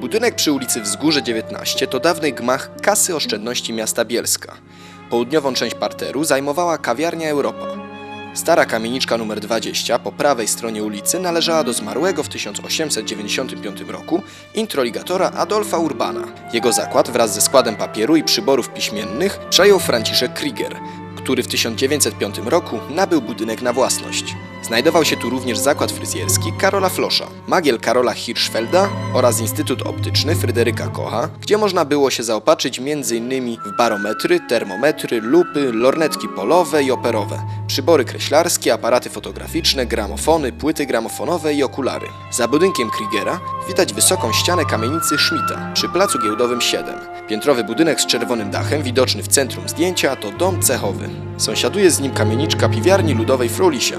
Budynek przy ulicy Wzgórze 19 to dawny gmach Kasy Oszczędności Miasta Bielska. Południową część parteru zajmowała kawiarnia Europa. Stara kamieniczka nr 20 po prawej stronie ulicy należała do zmarłego w 1895 roku introligatora Adolfa Urbana. Jego zakład wraz ze składem papieru i przyborów piśmiennych przejął Franciszek Krieger, który w 1905 roku nabył budynek na własność. Znajdował się tu również zakład fryzjerski Karola Flosza, magiel Karola Hirschfelda oraz Instytut Optyczny Fryderyka Kocha, gdzie można było się zaopatrzyć m.in. w barometry, termometry, lupy, lornetki polowe i operowe, przybory kreślarskie, aparaty fotograficzne, gramofony, płyty gramofonowe i okulary. Za budynkiem Kriegera widać wysoką ścianę kamienicy Schmidta przy placu giełdowym 7. Piętrowy budynek z czerwonym dachem, widoczny w centrum zdjęcia, to dom cechowy. Sąsiaduje z nim kamieniczka piwiarni ludowej Frolisia.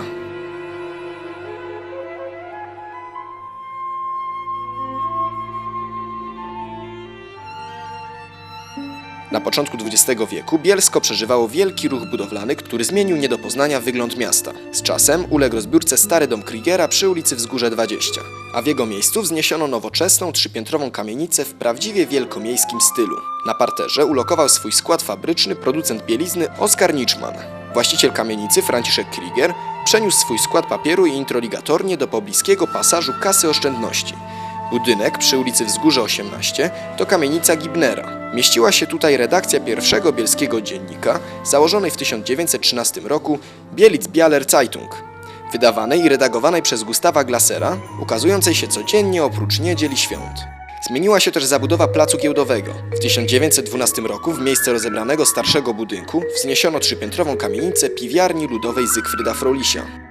Na początku XX wieku Bielsko przeżywało wielki ruch budowlany, który zmienił nie do poznania wygląd miasta. Z czasem uległ rozbiórce stary dom Kriegera przy ulicy Wzgórze 20, a w jego miejscu wzniesiono nowoczesną trzypiętrową kamienicę w prawdziwie wielkomiejskim stylu. Na parterze ulokował swój skład fabryczny producent bielizny Oskar Niczman. Właściciel kamienicy, Franciszek Krieger, przeniósł swój skład papieru i introligatornie do pobliskiego pasażu Kasy Oszczędności. Budynek przy ulicy Wzgórze 18 to kamienica Gibnera. Mieściła się tutaj redakcja pierwszego bielskiego dziennika, założonej w 1913 roku Bielic Bialer Zeitung, wydawanej i redagowanej przez Gustawa Glasera, ukazującej się codziennie oprócz niedziel i świąt. Zmieniła się też zabudowa placu giełdowego. W 1912 roku w miejsce rozebranego starszego budynku wzniesiono trzypiętrową kamienicę piwiarni ludowej Zygfryda Frolisia.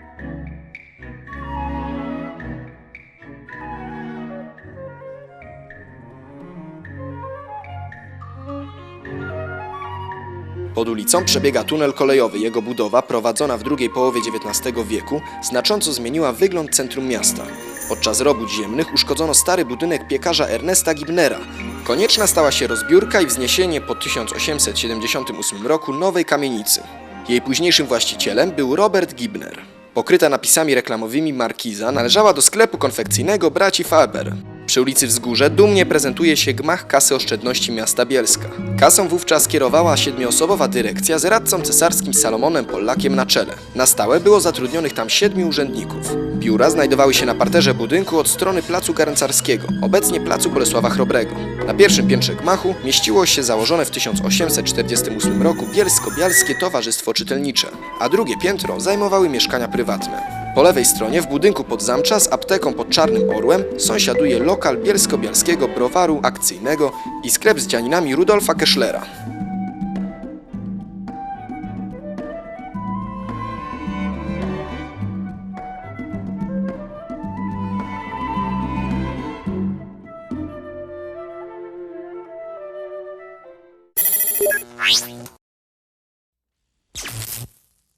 Pod ulicą przebiega tunel kolejowy. Jego budowa, prowadzona w drugiej połowie XIX wieku, znacząco zmieniła wygląd centrum miasta. Podczas robót ziemnych uszkodzono stary budynek piekarza Ernesta Gibnera. Konieczna stała się rozbiórka i wzniesienie po 1878 roku nowej kamienicy. Jej późniejszym właścicielem był Robert Gibner. Pokryta napisami reklamowymi markiza należała do sklepu konfekcyjnego braci Faber. Przy ulicy Wzgórze dumnie prezentuje się gmach Kasy Oszczędności Miasta Bielska. Kasą wówczas kierowała siedmioosobowa dyrekcja z radcą cesarskim Salomonem Pollakiem na czele. Na stałe było zatrudnionych tam siedmiu urzędników. Biura znajdowały się na parterze budynku od strony Placu Garncarskiego, obecnie Placu Bolesława Chrobrego. Na pierwszym piętrze gmachu mieściło się założone w 1848 roku Bielsko-Bialskie Towarzystwo Czytelnicze, a drugie piętro zajmowały mieszkania prywatne. Po lewej stronie, w budynku pod zamcza z apteką pod Czarnym Orłem, sąsiaduje lokal bielsko-bialskiego browaru akcyjnego i sklep z dzianinami Rudolfa Keschlera.